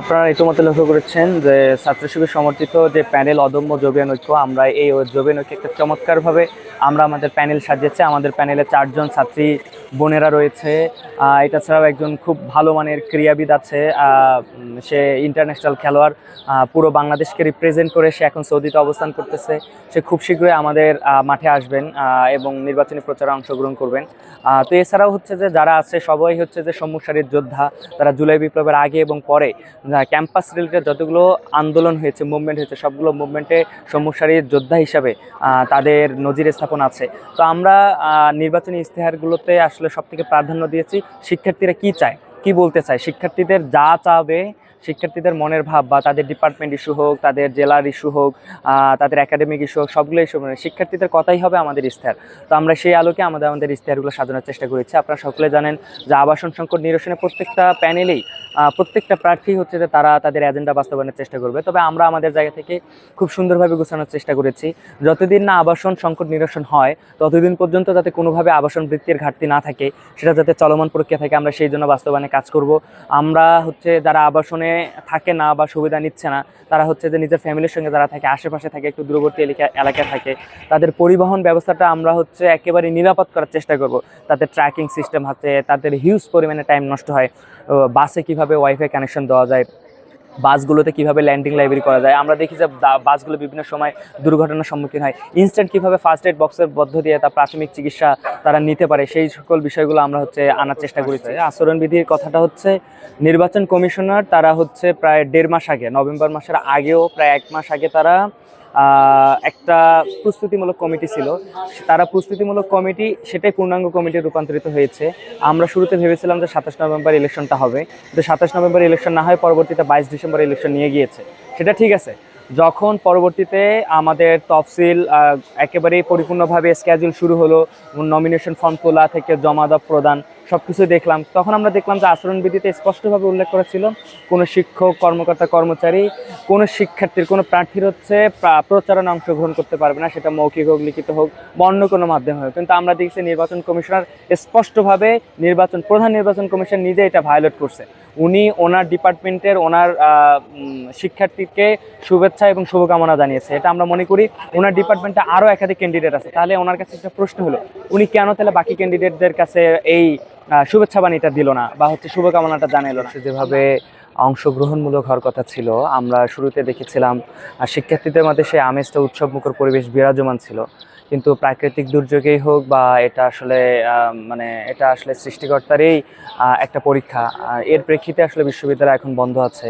আপনারা ইতিমধ্যে লক্ষ্য করেছেন যে ছাত্র শিবির সমর্থিত যে প্যানেল অদম্য জবিয়ান ঐক্য আমরা এই জবিয়ান একটা চমৎকারভাবে আমরা আমাদের প্যানেল সাজিয়েছি। আমাদের প্যানেলে চারজন ছাত্রী, বোনেরা রয়েছে। এটা ছাড়াও একজন খুব ভালো মানের ক্রীড়াবিদ আছে। সে ইন্টারন্যাশনাল খেলোয়াড়। পুরো বাংলাদেশকে রিপ্রেজেন্ট করে সে এখন সৌদিতে অবস্থান করতেছে। সে খুব শীঘ্রই আমাদের মাঠে আসবেন এবং নির্বাচনী প্রচারে অংশগ্রহণ করবেন। তো এছাড়াও হচ্ছে যে যারা আছে, সবাই হচ্ছে যে সম্মুখসারির যোদ্ধা। তারা জুলাই বিপ্লবের আগে এবং পরে ক্যাম্পাস রিলেটেড যতগুলো আন্দোলন হয়েছে মুভমেন্ট হয়েছে, সবগুলো মুভমেন্টে সমস্যারী যোদ্ধা হিসাবে তাদের নজির স্থাপন আছে। তো আমরা নির্বাচনী ইশতেহারগুলোতে আসলে সবথেকে প্রাধান্য দিয়েছি, শিক্ষার্থীরা কি চায়? কি বলতে চাই? শিক্ষার্থীদের যা চাবে, শিক্ষার্থীদের মনের ভাব বা তাদের ডিপার্টমেন্ট ইস্যু হোক, তাদের জেলার ইস্যু হোক তাদের একাডেমিক ইস্যু হোক সবগুলো ইস্যু মানে শিক্ষার্থীদের কথাই হবে আমাদের ইশতেহার তো আমরা সেই আলোকে আমাদের আমাদের ইশতেহারগুলো সাজানোর চেষ্টা করেছি। আপনারা সকলে জানেন যে আবাসন সংকট নিরসনে প্রত্যেকটা প্যানেলেই প্রত্যেকটা প্রার্থী হচ্ছে যে তারা তাদের এজেন্ডা বাস্তবায়নের চেষ্টা করবে। তবে আমরা আমাদের জায়গা থেকে খুব সুন্দরভাবে গোছানোর চেষ্টা করেছি। যতদিন না আবাসন সংকট নিরসন হয়, ততদিন পর্যন্ত যাতে কোনোভাবে আবাসন বৃত্তির ঘাটতি না থাকে, সেটা যাতে চলমান প্রক্রিয়া থাকে আমরা সেই জন্য বাস্তবায়নে কাজ করব। আমরা হচ্ছে যারা আবাসনে থাকে না বা সুবিধা নিচ্ছে না, তারা হচ্ছে যে নিজের ফ্যামিলির সঙ্গে যারা থাকে, আশেপাশে থাকে, একটু দূরবর্তী এলাকা এলাকায় থাকে, তাদের পরিবহন ব্যবস্থাটা আমরা হচ্ছে একেবারে নিরাপদ করার চেষ্টা করব। তাদের ট্র্যাকিং সিস্টেম হাতে তাদের হিউজ পরিমাণে টাইম নষ্ট হয়। বাসে কীভাবে ওয়াইফাই কানেকশন দেওয়া যায় বাসগুলোতে কীভাবে ল্যান্ডিং লাইব্রেরি করা যায়। আমরা দেখি যে বাসগুলো বিভিন্ন সময় দুর্ঘটনার সম্মুখীন হয়। ইনস্ট্যান্ট কীভাবে ফার্স্ট এড বক্সের মধ্য দিয়ে তার প্রাথমিক চিকিৎসা তারা নিতে পারে সেই সকল বিষয়গুলো আমরা হচ্ছে আনার চেষ্টা করেছি। আচরণবিধির কথাটা হচ্ছে নির্বাচন কমিশনার তারা হচ্ছে প্রায় দেড় মাস আগে নভেম্বর মাসের আগেও প্রায় এক মাস আগে তারা একটা প্রস্তুতিমূলক কমিটি ছিল। তারা প্রস্তুতিমূলক কমিটি, সেটাই পূর্ণাঙ্গ কমিটি রূপান্তরিত হয়েছে। আমরা শুরুতে ভেবেছিলাম যে সাতাশ নভেম্বর ইলেকশনটা হবে। কিন্তু সাতাশ নভেম্বর ইলেকশন না হয় পরবর্তীতে বাইশ ডিসেম্বর ইলেকশন নিয়ে গিয়েছে। সেটা ঠিক আছে। যখন পরবর্তীতে আমাদের তফসিল একেবারেই পরিপূর্ণভাবে স্ক্যাজুল শুরু হলো নমিনেশন ফর্ম তোলা থেকে জমা দেওয়া প্রদান সব কিছু দেখলাম, তখন আমরা দেখলাম যে আচরণবিধিতে স্পষ্টভাবে উল্লেখ করা ছিল, কোনো শিক্ষক, কর্মকর্তা, কর্মচারী, কোনো শিক্ষার্থীর, কোনো প্রার্থীর হচ্ছে প্রা- প্রচারণা অংশগ্রহণ করতে পারবে না, সেটা মৌখিক হোক, লিখিত হোক, বা অন্য কোনো মাধ্যমে হোক। কিন্তু আমরা দেখছি নির্বাচন কমিশনার স্পষ্টভাবে নির্বাচন, প্রধান নির্বাচন কমিশন নিজে এটা ভায়োলেট করছে। উনি ওনার ডিপার্টমেন্টের ওনার শিক্ষার্থীকে শুভেচ্ছা এবং শুভকামনা জানিয়েছে। এটা আমরা মনে করি ওনার ডিপার্টমেন্টে আরও একাধিক ক্যান্ডিডেট আছে। তাহলে ওনার কাছে একটা প্রশ্ন হলো, উনি কেন তাহলে বাকি ক্যান্ডিডেটদের কাছে এই শুভেচ্ছা বাণীটা দিল না বা হচ্ছে শুভকামনাটা জানালো না? যেভাবে অংশগ্রহণমূলক হওয়ার কথা ছিল। আমরা শুরুতে দেখেছিলাম শিক্ষার্থীদের মধ্যে সেই আমেজটা, উৎসবমুখর পরিবেশ বিরাজমান ছিল। কিন্তু প্রাকৃতিক দুর্যোগেই হোক বা এটা আসলে মানে এটা আসলে সৃষ্টিকর্তারই একটা পরীক্ষা এর প্রেক্ষিতে আসলে বিশ্ববিদ্যালয় এখন বন্ধ আছে।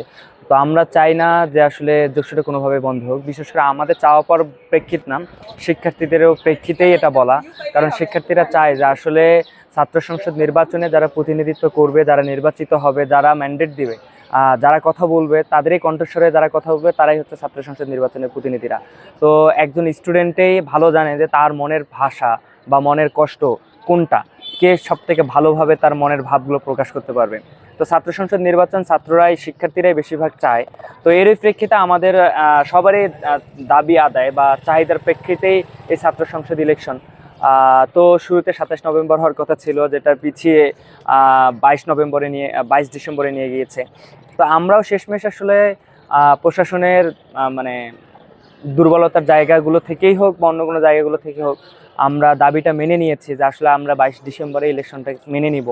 তো আমরা চাই না যে আসলে যোগসূটা কোনোভাবে বন্ধ হোক। বিশেষ করে আমাদের চাওয়া পাওয়ার প্রেক্ষিত না, শিক্ষার্থীদেরও প্রেক্ষিতেই এটা বলা। কারণ শিক্ষার্থীরা চায় যে আসলে ছাত্র সংসদ নির্বাচনে যারা প্রতিনিধিত্ব করবে, যারা নির্বাচিত হবে, যারা ম্যান্ডেট দিবে যারা কথা বলবে, তাদেরই কণ্ঠস্বরে যারা কথা বলবে, তারাই হচ্ছে ছাত্র সংসদ নির্বাচনের প্রতিনিধিরা। তো একজন স্টুডেন্টেই ভালো জানে যে তার মনের ভাষা বা মনের কষ্ট কোনটা? কে সব থেকে ভালোভাবে তার মনের ভাবগুলো প্রকাশ করতে পারবে? তো ছাত্র সংসদ নির্বাচন ছাত্ররাই, শিক্ষার্থীরাই বেশিরভাগ চায়। তো এরই প্রেক্ষিতে আমাদের সবারই দাবি আদায় বা চাহিদার প্রেক্ষিতেই এই ছাত্র সংসদ ইলেকশন তো শুরুতে সাতাশ নভেম্বর হওয়ার কথা ছিল, যেটা পিছিয়ে বাইশ নভেম্বরে নিয়ে বাইশ ডিসেম্বরে নিয়ে গিয়েছে। তো আমরাও শেষমেশ আসলে প্রশাসনের মানে দুর্বলতার জায়গাগুলো থেকেই হোক বা অন্য কোনো জায়গাগুলো থেকে হোক, আমরা দাবিটা মেনে নিয়েছি যে আসলে আমরা বাইশ ডিসেম্বরে ইলেকশনটা মেনে নিব।